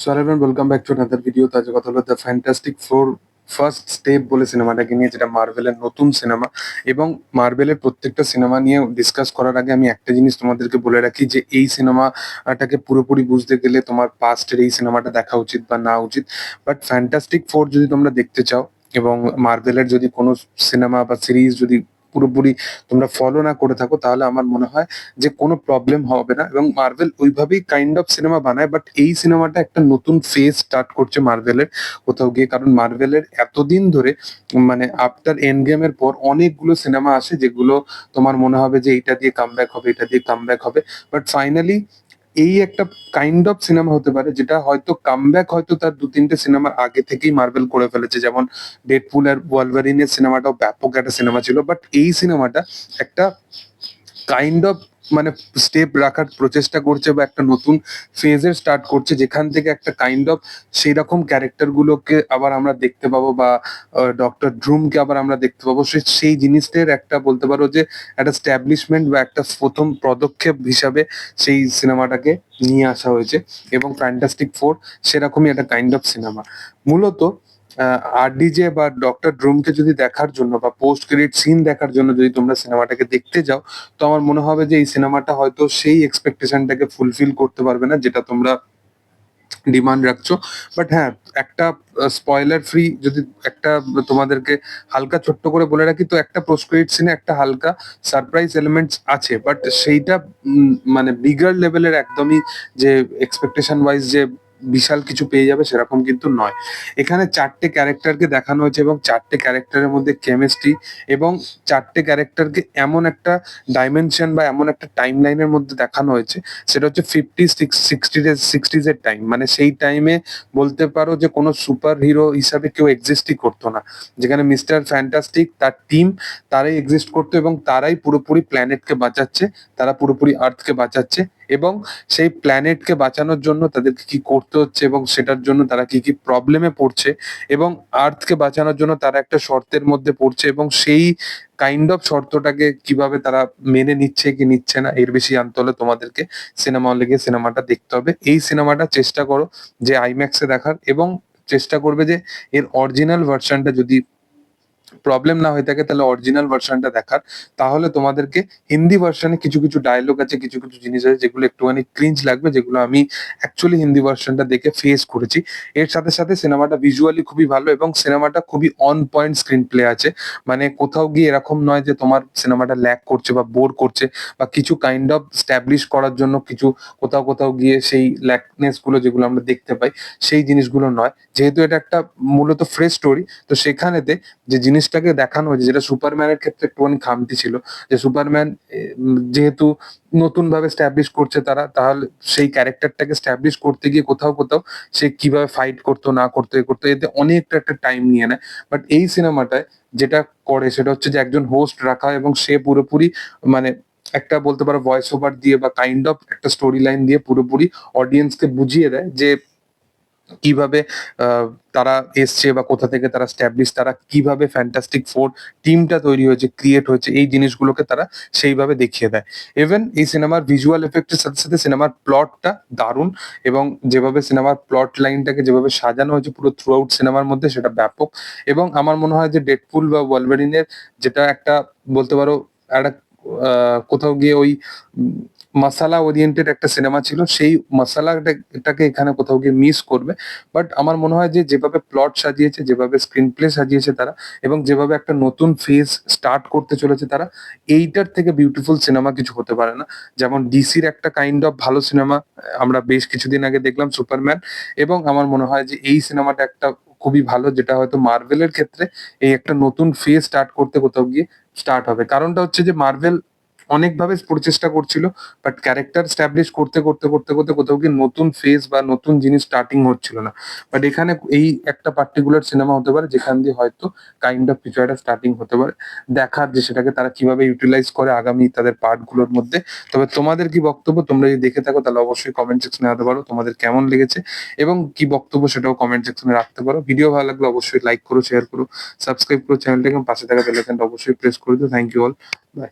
So welcome back to another video তো আজকে কথা হলো the Fantastic Four first step বলে সিনেমাটাকে নিয়ে, যেটা মার্ভেলের নতুন সিনেমা। এবং মার্ভেলের প্রত্যেকটা সিনেমা নিয়ে ডিসকাস করার আগে আমি একটা জিনিস তোমাদেরকে বলে রাখি যে, এই সিনেমাটাকে পুরোপুরি বুঝতে গেলে তোমার পাস্টের এই সিনেমাটা দেখা উচিত বা না উচিত। বাট ফ্যান্টাস্টিক ফোর যদি তোমরা দেখতে চাও, এবং মার্ভেলের যদি কোনো সিনেমা বা সিরিজ যদি পুরোপুরি তোমরা ফলো না করে থাকো, তাহলে আমার মনে হয় যে কোনো প্রবলেম হবে না। এবং মার্ভেল ওইভাবেই কাইন্ড অফ সিনেমা বানায় বাট এই সিনেমাটা একটা নতুন ফেজ স্টার্ট করছে মার্ভেলের কোথাও গিয়ে। কারণ মার্ভেলের এতদিন ধরে মানে আফটার এন্ড গেমের পর অনেকগুলো সিনেমা আসে, যেগুলো তোমার মনে হবে যে এইটা দিয়ে কামব্যাক হবে, এটা দিয়ে কামব্যাক হবে। বাট ফাইনালি এই একটা কাইন্ড অফ সিনেমা হতে পারে, যেটা হয়তো কামব্যাক হয়তো তার দু তিনটে সিনেমার আগে থেকেই মার্বেল করে ফেলেছে। যেমন ডেডপুল আর ওয়ালভারিনের সিনেমাটাও ব্যাপক একটা সিনেমা ছিল। বাট এই সিনেমাটা একটা কাইন্ড অফ মানে স্টেপ রাখার প্রচেষ্টা করছে বা একটা নতুন ফেজের স্টার্ট করছে, যেখান থেকে একটা কাইন্ড অফ সেই রকম ক্যারেক্টার গুলোকে আবার আমরা দেখতে পাবো বা ডক্টর ড্রুমকে আবার আমরা দেখতে পাবো। সে, সেই জিনিসটার একটা বলতে পারো যে, একটা স্ট্যাবলিশমেন্ট বা একটা প্রথম পদক্ষেপ হিসাবে সেই সিনেমাটাকে নিয়ে আসা হয়েছে এবং ফ্যান্টাস্টিক ফোর সেরকমই একটা কাইন্ড অফ সিনেমা মূলত আরডিজে বা ডক্টর ড্রুমকে যদি দেখার জন্য বা পোস্ট ক্রেডিট সিন দেখার জন্য যদি তোমরা সিনেমাটাকে দেখতে যাও, তো আমার মনে হবে যে এই সিনেমাটা হয়তো সেই এক্সপেকটেশনটাকে ফুলফিল করতে পারবে না যেটা তোমরা ডিমান্ড রাখছো। বাট হ্যাঁ একটা স্পয়লার ফ্রি যদি একটা তোমাদেরকে হালকা ছোট্ট করে বলে রাখি, তো একটা পোস্ট ক্রেডিট সিনে একটা হালকা সারপ্রাইজ এলিমেন্টস আছে। বাট সেইটা মানে বিগার লেভেলের একদমই যে এক্সপেকটেশন ওয়াইজ যে বিশাল কিছু পেয়ে যাবে সেরকম কিন্তু নয়। এখানে চারটে ক্যারেক্টারকে দেখানো হয়েছে এবং চারটে ক্যারেক্টারের মধ্যে কেমিস্ট্রি এবং চারটে ক্যারেক্টারকে এমন একটা ডাইমেনশন বা এমন একটা টাইম লাইনের মধ্যে দেখানো হয়েছে। সেটা হচ্ছে ফিফটি সিক্স সিক্সটি সিক্সটিজ এর টাইম মানে সেই টাইমে বলতে পারো যে কোনো সুপার হিরো হিসাবে কেউ এক্সিস্টই করতো না। যেখানে মিস্টার ফ্যান্টাস্টিক তার টিম তারাই এক্সিস্ট করতো এবং তারাই পুরোপুরি প্ল্যানেটকে বাঁচাচ্ছে, তারা পুরোপুরি আর্থকে বাঁচাচ্ছে। এবং সেই প্ল্যানেটকে বাঁচানোর জন্য তাদেরকে কি করতে হচ্ছে এবং সেটার জন্য তারা কি কি প্রবলেমে পড়ছে এবং আর্থকে বাঁচানোর জন্য তারা একটা শর্তের মধ্যে পড়ছে এবং সেই কাইন্ড অফ শর্তটাকে কীভাবে তারা মেনে নিচ্ছে কি নিচ্ছে না এর বেশি জানতে হলে তোমাদেরকে সিনেমা হলে গিয়ে সিনেমাটা দেখতে হবে। এই সিনেমাটা চেষ্টা করো যে আইম্যাক্সে দেখার এবং চেষ্টা করবে যে এর অরিজিনাল ভার্সনটা যদি প্রবলেম না হয়ে থাকে, তাহলে অরিজিনাল ভার্সনটা দেখার। তাহলে তোমাদেরকে হিন্দি ভার্সনে কিছু কিছু ডায়লগ আছে, কিছু কিছু জিনিস আছে, যেগুলো একটুখানি ক্রিঞ্জ লাগবে, যেগুলো আমি অ্যাকচুয়ালি হিন্দি ভার্সনটা দেখে ফেস করেছি। এর সাথে সাথে সিনেমাটা ভিজুয়ালি খুবই ভালো এবং সিনেমাটা খুবই অন পয়েন্ট স্ক্রিন প্লে আছে। মানে কোথাও গিয়ে এরকম নয় যে তোমার সিনেমাটা ল্যাক করছে বা বোর করছে বা কিছু কাইন্ড অফ স্ট্যাবলিশ করার জন্য কিছু কোথাও কোথাও গিয়ে সেই ল্যাকনেসগুলো যেগুলো আমরা দেখতে পাই, সেই জিনিসগুলো নয়। যেহেতু এটা একটা মূলত ফ্রেশ স্টোরি তো সেখানেতে যে জিনিসটাকে দেখানো হয়েছে, যেটা সুপারম্যানের ক্ষেত্রে একটুখানি খামতি ছিল, যে সুপারম্যান যেহেতু নতুন ভাবে স্ট্যাবলিশ করছে তারা, তাহলে সেই ক্যারেক্টারটাকে স্ট্যাবলিশ করতে গিয়ে কোথাও কোথাও সে কীভাবে ফাইট করতো, না করতো, এ করতো, এতে অনেকটা একটা টাইম নিয়ে নেয়। বাট এই সিনেমাটায় যেটা করে সেটা হচ্ছে যে একজন হোস্ট রাখা এবং সে পুরোপুরি মানে একটা বলতে পারো ভয়েস ওভার দিয়ে বা কাইন্ড অফ একটা স্টোরি লাইন দিয়ে পুরোপুরি অডিয়েন্সকে বুঝিয়ে দেয় যে কীভাবে তারা এসছে বা কোথা থেকে তারা স্ট্যাবলিশ তারা কীভাবে ফ্যান্টাস্টিক ফোর টিমটা তৈরি হয়েছে ক্রিয়েট হয়েছে, এই জিনিসগুলোকে তারা সেইভাবে দেখিয়ে দেয়। ইভেন এই সিনেমার ভিজুয়াল এফেক্টের সাথে সাথে সিনেমার প্লটটা দারুণ এবং যেভাবে সিনেমার প্লট লাইনটাকে যেভাবে সাজানো হয়েছে পুরো থ্রু আউট সিনেমার মধ্যে সেটা ব্যাপক এবং আমার মনে হয় যে ডেডপুল বা ওয়ালভারিনের যেটা একটা বলতে পারো, একটা কোথাও গিয়ে ওই মাসালা ওরিয়েন্টেড একটা সিনেমা ছিল, সেই মশালাটাকে এখানে কোথাও গিয়ে মিস করবে। বাট আমার মনে হয় যে, যেভাবে প্লট সাজিয়েছে, যেভাবে স্ক্রিন প্লে সাজিয়েছে তারা, এবং যেভাবে একটা নতুন ফেজ স্টার্ট করতে চলেছে তারা, এইটার থেকে বিউটিফুল সিনেমা কিছু হতে পারে না। যেমন ডিসির একটা কাইন্ড অফ ভালো সিনেমা আমরা বেশ কিছুদিন আগে দেখলাম সুপারম্যান এবং আমার মনে হয় যে, এই সিনেমাটা একটা খুবই ভালো, যেটা হয়তো মার্ভেলের ক্ষেত্রে এই একটা নতুন ফেজ স্টার্ট করতে কোথাও গিয়ে স্টার্ট হবে। কারণটা হচ্ছে যে মার্ভেল অনেকভাবে প্রচেষ্টা করছিল বাট ক্যারেক্টার স্ট্যাবলিশ করতে করতে করতে করতে কোথাও কি নতুন ফেজ বা নতুন জিনিস স্টার্টিং হচ্ছিল না। বাট এখানে এই একটা পার্টিকুলার সিনেমা হতে পারে, যেখান দিয়ে হয়তো কাইন্ড অফ কিছু একটা স্টার্টিং হতে পারে। দেখার যে সেটাকে তারা কীভাবে ইউটিলাইজ করে আগামী তাদের পার্টগুলোর মধ্যে। তবে তোমাদের কি বক্তব্য তোমরা যদি দেখে থাকো, তাহলে অবশ্যই কমেন্ট সেকশনে রাখতে পারো তোমাদের কেমন লেগেছে এবং কি বক্তব্য সেটাও কমেন্ট সেকশনে রাখতে পারো। ভিডিও ভালো লাগলে অবশ্যই লাইক করো শেয়ার করো সাবস্ক্রাইব করো চ্যানেলটাকে পাশে থাকা বেল আইকনটা অবশ্যই প্রেস করে দিও। Thank you all by